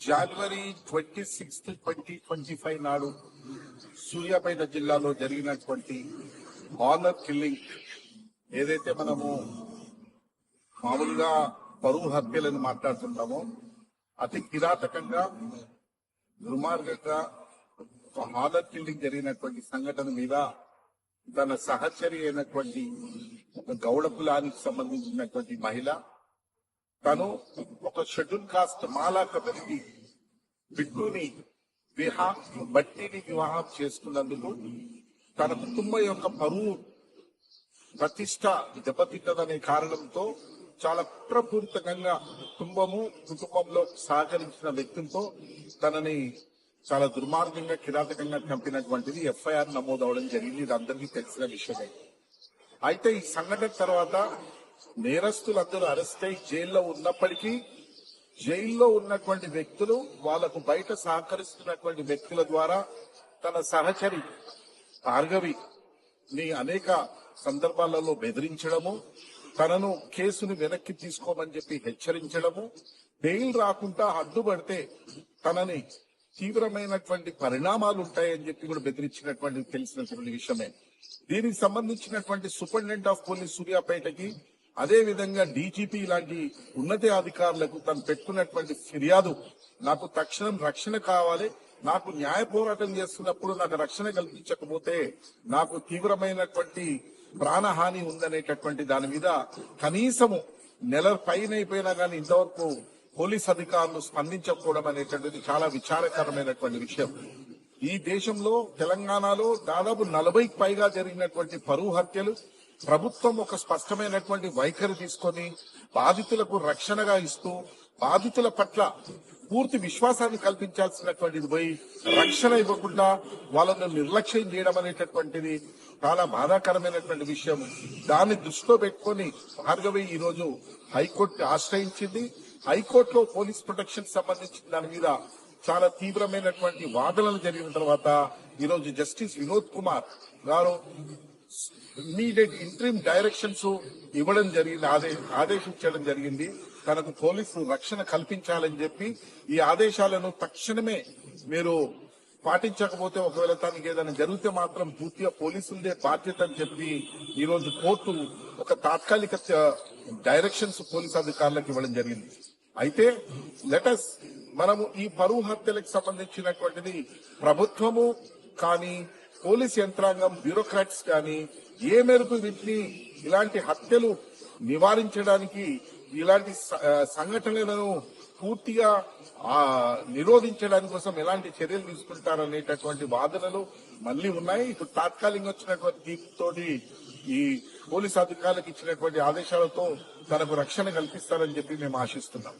జనవరి twenty sixth twenty twenty five నాడు సూర్యాపేట జిల్లాలో జరిగినటువంటి ఆనర్ కిల్లింగ్ ఏదైతే మనము మామూలుగా పరువు హత్యలను మాట్లాడుతుంటామో అతి కిరాతకంగా దుర్మార్గంగా హానర్ కిల్లింగ్ జరిగినటువంటి సంఘటన మీద తన సహచరి అయినటువంటి ఒక గౌడ కులానికి సంబంధించినటువంటి మహిళ తను ఒక షెడ్యూల్ కాస్ట్ మాలాక పెరిగి బిడ్డుని విహా బట్టిని వివాహం చేసుకున్నందుకు తన కుటుంబం యొక్క పరువు ప్రతిష్ట దెబ్బతింటదనే కారణంతో చాలా కుట్రపూరితంగా కుటుంబము కుటుంబంలో సహకరించిన వ్యక్తులతో తనని చాలా దుర్మార్గంగా కిరాతకంగా చంపినటువంటిది ఎఫ్ఐఆర్ నమోదవడం జరిగింది. ఇది అందరికీ తెలిసిన విషయమే. అయితే ఈ సంఘటన తర్వాత నేరస్తులందరూ అరెస్ట్ అయి జైల్లో ఉన్నప్పటికీ జైల్లో ఉన్నటువంటి వ్యక్తులు వాళ్ళకు బయట సహకరిస్తున్నటువంటి వ్యక్తుల ద్వారా తన సహచరి భార్గవి ని అనేక సందర్భాలలో బెదిరించడము తనను కేసును వెనక్కి తీసుకోమని చెప్పి హెచ్చరించడము బెయిల్ రాకుండా అడ్డుపడితే తనని తీవ్రమైనటువంటి పరిణామాలు ఉంటాయని చెప్పి కూడా బెదిరించినటువంటి తెలిసినటువంటి విషయమే. దీనికి సంబంధించినటువంటి సూపరింటెండెంట్ ఆఫ్ పోలీస్ సూర్యాపేటకి అదేవిధంగా డీజీపీ లాంటి ఉన్నత అధికారులకు తను పెట్టుకున్నటువంటి ఫిర్యాదు నాకు తక్షణం రక్షణ కావాలి నాకు న్యాయ పోరాటం చేస్తున్నప్పుడు నాకు రక్షణ కల్పించకపోతే నాకు తీవ్రమైనటువంటి ప్రాణహాని ఉందనేటటువంటి దాని మీద కనీసము నెల పైన అయిపోయినా కానీ ఇంతవరకు పోలీస్ అధికారులు స్పందించకపోవడం అనేటువంటిది చాలా విచారకరమైనటువంటి విషయం. ఈ దేశంలో తెలంగాణలో దాదాపు నలభైకి పైగా జరిగినటువంటి పరువు హత్యలు ప్రభుత్వం ఒక స్పష్టమైనటువంటి వైఖరి తీసుకొని బాధితులకు రక్షణగా ఇస్తూ బాధితుల పట్ల పూర్తి విశ్వాసాన్ని కల్పించాల్సినటువంటిది పోయి రక్షణ ఇవ్వకుండా వాళ్ళను నిర్లక్ష్యం చేయడం అనేటటువంటిది చాలా బాధాకరమైనటువంటి విషయం. దాన్ని దృష్టిలో పెట్టుకొని భార్గవి ఈరోజు హైకోర్టు ఆశ్రయించింది. హైకోర్టులో పోలీస్ ప్రొటెక్షన్ సంబంధించిన దాని మీద చాలా తీవ్రమైనటువంటి వాదనలు జరిగిన తర్వాత ఈ రోజు జస్టిస్ వినోద్ కుమార్ గారు ఇమ్మీడియట్ ఇంట్రీమ్ డైరెక్షన్స్ ఇవ్వడం జరిగింది ఆదే ఆదేశించడం జరిగింది. తనకు పోలీసు రక్షణ కల్పించాలని చెప్పి ఈ ఆదేశాలను తక్షణమే మీరు పాటించకపోతే ఒకవేళ తనకి ఏదైనా జరిగితే మాత్రం పూర్తిగా పోలీసులదే బాధ్యత అని చెప్పి ఈరోజు కోర్టు ఒక తాత్కాలిక డైరెక్షన్స్ పోలీస్ అధికారులకు ఇవ్వడం జరిగింది. అయితే లెటస్ మనము ఈ పరువు హత్యలకు సంబంధించినటువంటిది ప్రభుత్వము కానీ పోలీస్ యంత్రాంగం బ్యూరోక్రాట్స్ కానీ ఏ మేరకు వీటిని ఇలాంటి హత్యలు నివారించడానికి ఇలాంటి సంఘటనలను పూర్తిగా ఆ, నిరోధించడానికి కోసం ఎలాంటి చర్యలు తీసుకుంటారనేటటువంటి వాదనలు మళ్ళీ ఉన్నాయి. ఇప్పుడు తాత్కాలికంగా వచ్చినటువంటి తీర్పుతోటి ఈ పోలీస్ అధికారులకు ఇచ్చినటువంటి ఆదేశాలతో తనకు రక్షణ కల్పిస్తారని చెప్పి మేము ఆశిస్తున్నాం.